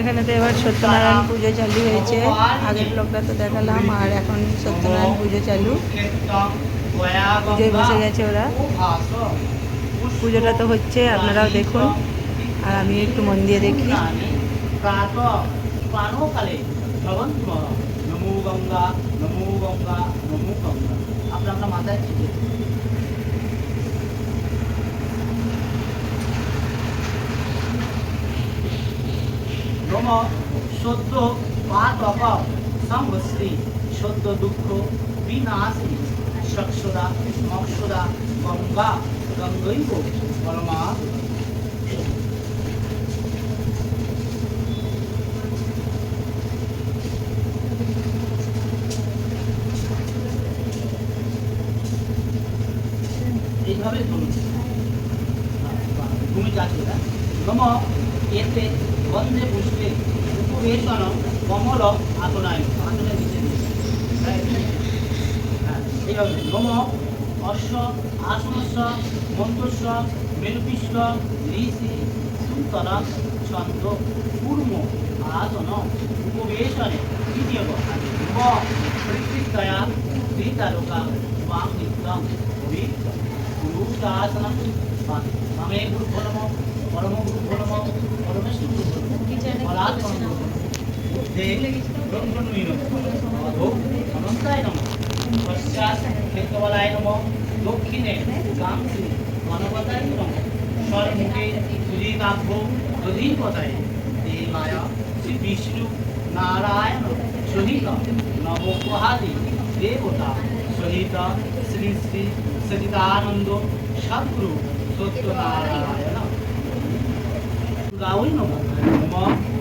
এখানে তো এবার সত্যনারায়ণ পুজো চালু হয়েছে। আগের ব্লগটা তো দেখালাম, আর এখন সত্যনারায়ণ পুজো চালু। পুজোয় বসে গেছে ওরা। পুজোটা তো হচ্ছে, আপনারাও দেখুন। আর আমি একটু মন দিয়ে দেখি। প্রাণকালে শ্রবণ নমো গঙ্গা নমো গঙ্গা নমো গঙ্গা আপনার আমরা মাথায় নম সদ্য পাতক সংশ্রী সদ্য দুঃখ, বিনাশী, সক্ষদা, মক্ষদা, গঙ্গা, গঙ্গৈব, পরমা। এইভাবে ধরুন তুমি যাচ্ছ না নম এতে বন্ধে পুষ্পে উপবেশন কমল আতনায় আতনে নিচে হ্যাঁ, এইভাবে। নম অশ্ব আসনস্ব মন্ত্রস্ব মেরুপিষ্ট ঋষি সুতরা ছন্দ কুর্ম আসন উপবেশনে দ্বিতীয় প্রকৃতয়া দ্বিতারকা বাম নিত্যম পুরুষাসনম মামে গুরু ফলম পরম গুরু ফলম পরমেশ্বর গুরু ফলম ফলাৎ পরম গুরু ফলম বুদ্ধে ব্রহ্মণীন অধো অনন্তায় নম দক্ষিণে গাংসি গণপতায় নম স্বরমুখে সুজিতাভ্য অধীপতায় দেবায় শ্রী বিষ্ণু নারায়ণ সহিত দেবতা সহিত শ্রী শ্রী সচিদানন্দ সদ্গুরু নম নম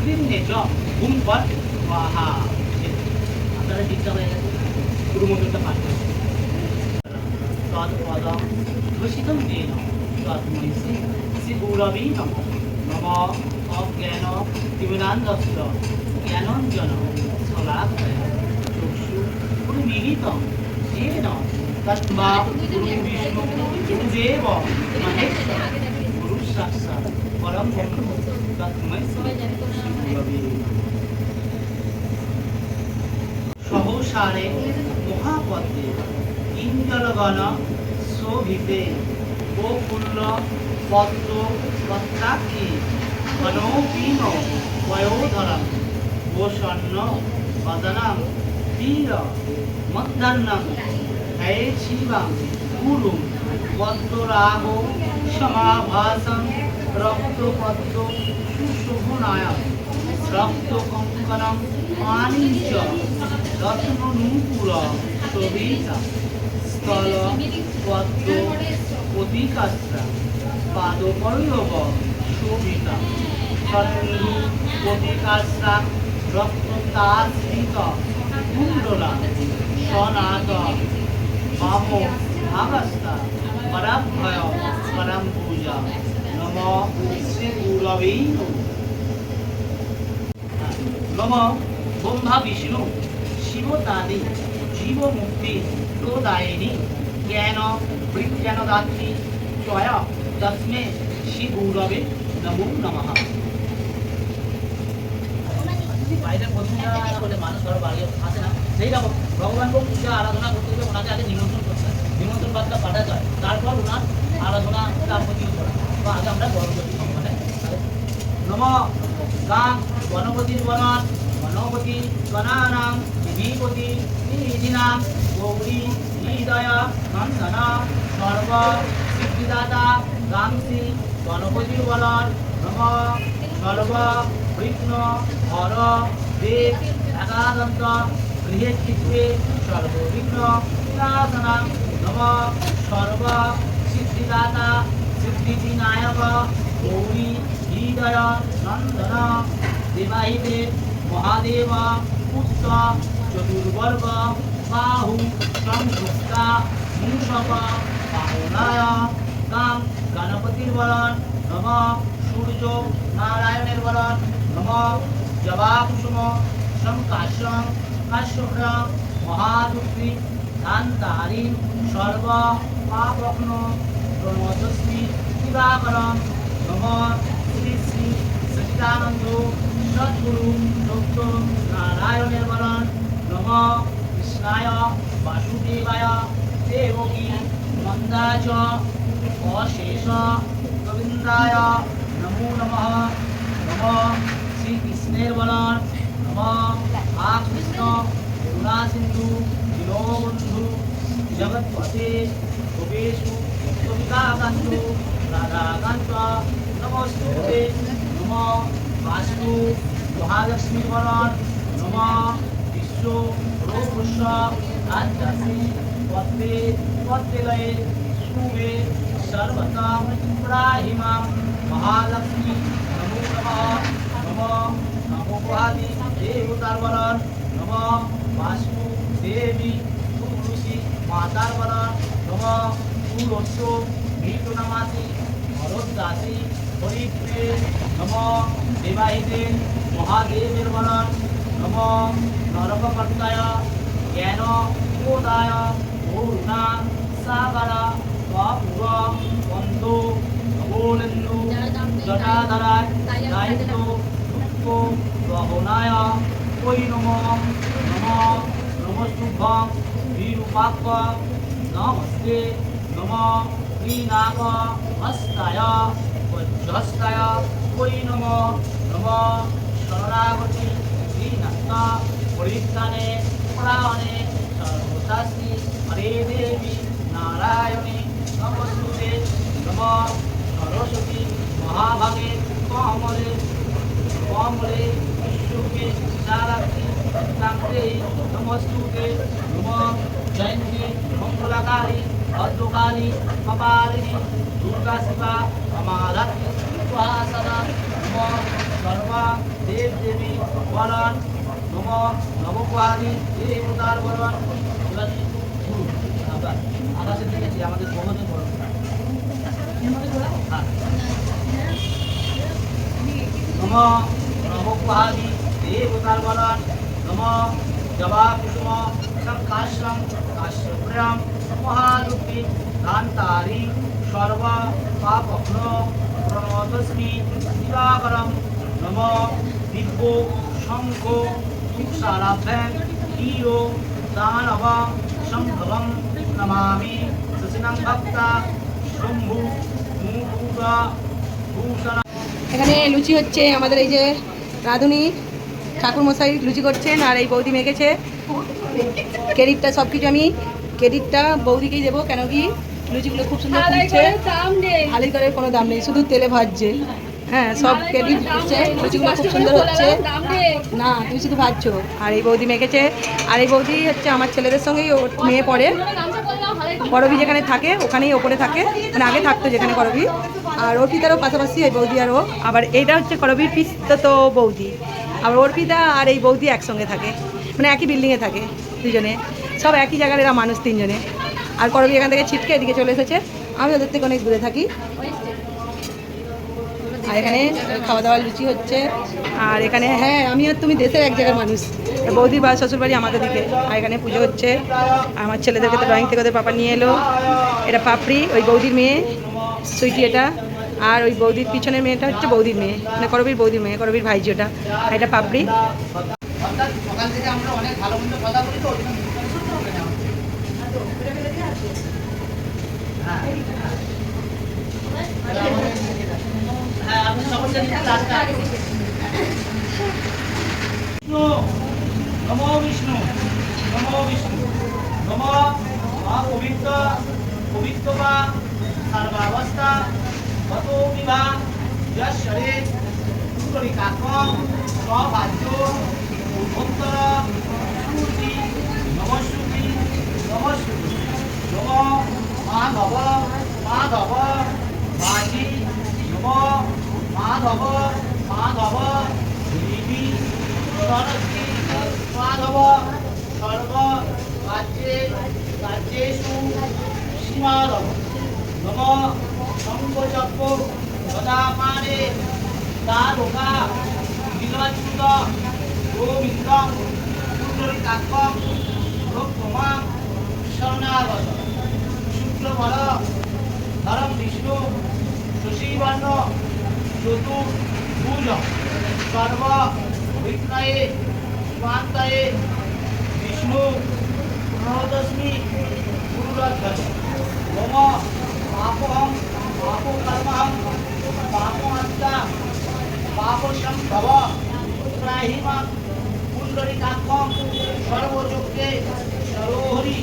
স্ক্রিনে জব ঘুম পর আহা আপনারা ডিস্টার্ব হয়ে গেছে গুরু মন্ত্রটা পাঠ করছে তৎপদম ঘোষিতম দেন তৎময়ী শ্রী গৌরবী নম নম অজ্ঞান ত্রিবুরান্দস্য জ্ঞানঞ্জন শলাক্ষয় চক্ষু গুরু মিলিতম যেন তৎবা গুরু বিষ্ণু গুরুদেব মহেশ্বর গুরু সাক্ষাৎ সহসারে মহাপদে ইন্দ্রগণ শোভিতে গোকুল্য পদ্ম পত্রাক্ষী বয়োধরম গোসন্ন বদনম, তীর মধ্যাহ্নম হয়ে শিবম, গুরুম পদ্মরাগ সমাভাসম রক্তপদ্ম সুশোভনায় রক্তকঙ্কণম পানিঞ্চ রত্ননূপুর শোভিতা স্থল পদ্ম অধিকাস্ত্রা পাদপল্লব শোভিতা চন্দ্রু অধিকাস্ত্রা রক্ততাশ্রিত কুণ্ডলা সনাত বাম ভাগস্তা পরাভয় পরম নম শ্রী গুরবে নম ব্রহ্মা বিষ্ণু শিবতাদি জীব মুক্তি প্রদায়িনী জ্ঞান বিজ্ঞানদাত্রী চয় তস্মে শ্রী নমো নমঃ বাইরে প্রতিষ্ঠা আসে না? সেই রকম ভগবানকে পূজা, আরাধনা করতে গেলে ওনাকে আগে নিমন্ত্রণ করতে নিমন্ত্রণ বার্তা পাঠাতে হয়। তারপর ওনার আরাধনা তাপতি করা তো আগে আমরা গণপতি সম্মানে নম গাং গণপতির বনান হৃদয় নন্দন সর্ব সিদ্ধিদাতা গাংসি বলন নম সর্ব বিঘ্ন হর দেব একাদন্ত গৃহে চিত্রে সর্ববিঘ্ন বিনাশনা নম সর্ব সিদ্ধিদাতা সিদ্ধিবিনায়ক গৌরী হৃদয় নন্দন দেবাহিতে মহাদেব পুত্র চতুর্বর্গ, বাহু, সংযুক্তা, মূষক বাহুনায় কাম, গণপতির বরণ, নম, সূর্য, নারায়ণের বরণ, নম জবা কুসুম সংকাশং কাশ্যপ্র মহাদুক্তি ধান্তারি সর্ব পাপগ্ন প্রণতস্মি দিবাকরম নম শ্রী শ্রী সচিদানন্দ সদ্গুরু ডক্টর নারায়ণের বরণ নম কৃষ্ণায় বাসুদেবায় দেবকী নন্দাচ অশেষ গোবিন্দায় নমো নমঃ নম শ্রীকৃষ্ণের বলন নম আ কৃষ্ণ করুণা সিন্ধু দীনবন্ধু জগৎপতে গোপেশু গোপিকাকান্ত রাধাকান্ত নমস্তুতে নম বাস্তু মহালক্ষ্মীর বলন নম বিশ্ব রৌপুষ্য আধ্যাত্মী পদ্মে পদ্মে শুভে সর্বতা প্রাহিমাম মহালক্ষ্মী নমো নমঃ নম নমো পাদি দেবতার বরণ নম বাস্তু দেবী তুলসী মাতার বরণ নম তুলস্য মৃত্যুনামাসি ভরদাসী হরিপ্রে নম দেবাহিতে মহাদেবের বরণ, নম নরককর্তায় জ্ঞান প্রদায় করুণা, সাগর বাপুর বন্ধু ভগোলেন্দু জটাধরায় দায়িত্ব, দুঃখ, গহনায় ওই নম নম, নমস্তুভ্যং, বিরূপাক্ষ, নমস্তে। নম শ্রীনাগ হস্তায় বজ্রহস্তায় ওই নম নম শরণাগতি শ্রীনাথ পরিত্রাণে পরায়ণে সর্বশাস্তি হরে দেবী নারায়ণী নমস্তুতে নম সরস্বতী মহাভাগে কমলে কমলে বিশ্বকে বিশালাক্ষী তান্ত্রে নমস্তুতে নম জয়ন্তী মঙ্গলাকারী ভদ্রকালী কপালিনী, দুর্গা শিবা অমারাত্রি উপাসনা নম সর্বা দেব দেবী বলন নম দেবতার বলন আকাশের দিকে আমাদের বড় হ্যাঁ নম নবকুয়ারি দেবতার বলন নম জবা কুসুম কাশ্যম কাশ্যপ্রিয়ম মহালুক্তি কান্তারি সর্ব পাপগ্ন প্রণতস্মি দিবাকরম নম দিব্য শঙ্খ তুষারাভ্যাং ক্ষীরো দানব সম্ভবম নমামি সুচিনং ভক্তা শম্ভু মুকুট ভূষণ এখানে লুচি হচ্ছে আমাদের এই যে রাঁধুনি ঠাকুর মশাই লুচি করছেন আর এই বৌদি মেখেছে। ক্রেডিটটা সব কিছু আমি ক্রেডিটটা বৌদিকেই দেবো কেন কি লুচিগুলো খুব সুন্দর ফুলছে। আলির করে কোনো দাম নেই শুধু তেলে ভাজছে। হ্যাঁ সব ক্রেডিট হচ্ছে লুচিগুলো খুব সুন্দর হচ্ছে। না তুমি শুধু ভাজছো। আর এই বৌদি মেখেছে আর এই বৌদি হচ্ছে আমার ছেলেদের সঙ্গেই ওর মেয়ে পড়ে। করবি যেখানে থাকে ওখানেই ওপরে থাকে মানে আগে থাকতো যেখানে করবি আর অর্পিতারও পাশাপাশি এই বৌদি আর ও। আবার এইটা হচ্ছে করবির পিস্ত তো বৌদি। আবার অর্পিতা আর এই বৌদি একসঙ্গে থাকে মানে একই বিল্ডিংয়ে থাকে দুজনে। সব একই জায়গার এরা মানুষ তিনজনে। আর করবি এখান থেকে ছিটকে এদিকে চলে এসেছে। আমি ওদের থেকে অনেক দূরে থাকি। আর এখানে খাওয়া দাওয়ার লুচি হচ্ছে। আর এখানে হ্যাঁ আমি আর তুমি দেশের এক জায়গার মানুষ। বৌদি বা শ্বশুরবাড়ি আমাদের দিকে। আর এখানে পুজো হচ্ছে। আমার ছেলেদেরকে তো ড্রয়িং থেকে ওদের পাপা নিয়ে এলো। এটা পাপড়ি, ওই বৌদির মেয়ে, সুইটি এটা। আর ওই বৌদির পিছনের মেয়েটা হচ্ছে বৌদির মেয়ে। মানে করবির বৌদির মেয়ে, করবির ভাইজি ওটা। এটা পাপড়ি। সকাল থেকে আমরা অনেক ভালো মন্দ কথা বলি তো ওই জন্য দুটো সূত্র হবে না হ্যাঁ হ্যাঁ আপনি সমস্যা নিতে চাষটা বিষ্ণু নমো বিষ্ণু নমো বিষ্ণু নম অপবিত্র পবিত্র বা সর্বাবস্থা গত বিবাহ যশ্বরে পুত্রিকাকম সভাজ্য উত্তর শ্রুতি নমশ্রুতি নমশ্রুতি নম মাধব মাধব বাজি শিব মাধব মাধব দেবী সরস্বতী মাধব সর্ব রাজ্যে রাজ্যেষু শ্রীমাধব নম শঙ্কচক্র সদামারে তারকা বিলচ্যুত গোবিন্দম সুন্দরী কাকম রোগ শিবান্ন চতুর্ভুজ সর্ব বিঘ্নয়ে শিবান্তয়ে বিষ্ণু প্রণোদস্মি গুরুরধ্বজ মম পাপহম পাপকর্মহম পাপমত্তা পাপসম্ভব প্রাহিমা পুণ্ডরিকাক্ষম সর্বযুক্তে সরোহরি।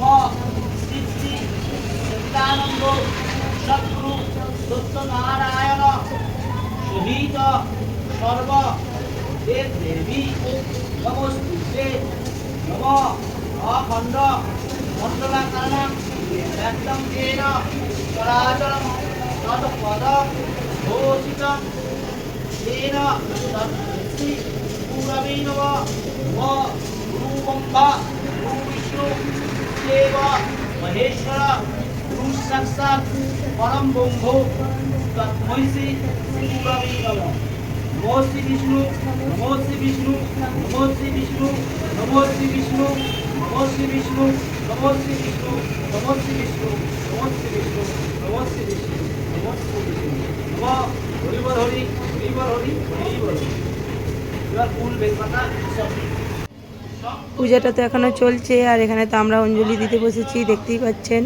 মম শ্রী শ্রী সত্যানন্দ সদ্গুরু সত্যনারায়ণ, শহীদ সর্ব দেব দেবী নমস্তুতে নম। অখণ্ড মণ্ডলাকারণ ব্যক্তম তেন চরাচরম তৎপদ ঘোষিত। তেন তৎপৃষ্টি পুরবী নম রূপম্বা রূপ বিষ্ণু দেব মহেশ্বর গুরু সাক্ষাৎ পরম বন্ধু নমো শ্রী বিষ্ণু নমো শ্রী বিষ্ণু নমো শ্রী বিষ্ণু নমো শ্রী বিষ্ণু নমো শ্রী বিষ্ণু নমো শ্রী বিষ্ণু নমো শ্রী বিষ্ণু নমো শ্রী বিষ্ণু নমো শ্রী বিষ্ণু নমো শ্রী বিষ্ণু হরিবর হরি হরিবর হরি হরিবর এবার ফুল বেলপাতা পূজাটা তো এখনও চলছে, আর এখানে তো আমরা অঞ্জলি দিতে বসেছি, দেখতেই পাচ্ছেন।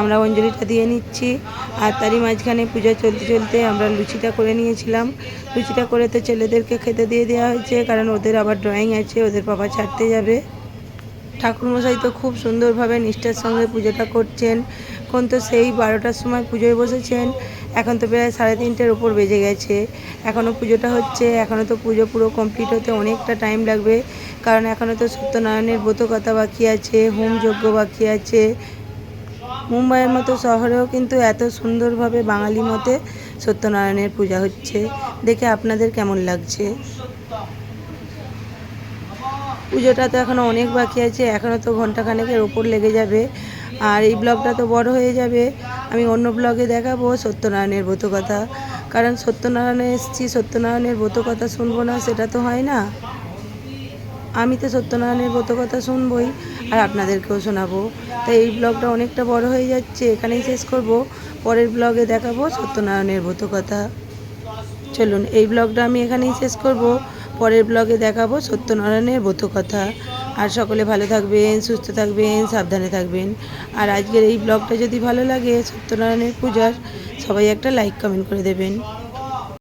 আমরা অঞ্জলিটা দিয়ে নিচ্ছি। আর তারই মাঝখানে পূজা চলতে চলতে আমরা লুচিটা করে নিয়েছিলাম। লুচিটা করে তো ছেলেদেরকে খেতে দিয়ে দেওয়া হয়েছে, কারণ ওদের আবার ড্রয়িং আছে, ওদের বাবা ছাড়তে যাবে। ঠাকুরমশাই তো খুব সুন্দরভাবে নিষ্ঠার সঙ্গে পুজোটা করছেন। এখন তো সেই বারোটার সময় পুজোয় বসেছেন। এখন তো প্রায় সাড়ে তিনটের ওপর বেজে গেছে। এখনও পুজোটা হচ্ছে, এখনও তো পুজো পুরো কমপ্লিট হতে অনেকটা টাইম লাগবে। কারণ এখনও তো সত্যনারায়ণের ব্রতকথা বাকি আছে, হোম যজ্ঞ বাকি আছে। মুম্বাইয়ের মতো শহরেও কিন্তু এত সুন্দরভাবে বাঙালি মতে সত্যনারায়ণের পূজা হচ্ছে। দেখে আপনাদের কেমন লাগছে? পুজোটা তো এখনও অনেক বাকি আছে এখনও তো ঘন্টাখানেকের ওপর লেগে যাবে। আর এই ব্লগটা তো বড় হয়ে যাবে। আমি অন্য ব্লগে দেখাবো সত্যনারায়ণের ব্রতকথা কারণ সত্যনারায়ণে এসেছি, সত্যনারায়ণের ব্রতকথা শুনব না, সেটা তো হয় না। আমি তো সত্যনারায়ণের ব্রতকথা শুনবই আর আপনাদেরকেও শোনাবো। তাই এই ব্লগটা অনেকটা বড় হয়ে যাচ্ছে, এখানেই শেষ করব। পরের ব্লগে দেখাবো সত্যনারায়ণের ব্রতকথা চলুন, এই ব্লগটা আমি এখানেই শেষ করব। পরের ব্লগে দেখাবো সত্যনারায়ণের ব্রতকথা আর সকলে ভালো থাকবেন, সুস্থ থাকবেন, সাবধানে থাকবেন। আর আজকের এই ব্লগটা যদি ভালো লাগে সত্যনারায়ণের পূজার, সবাই একটা লাইক কমেন্ট করে দেবেন।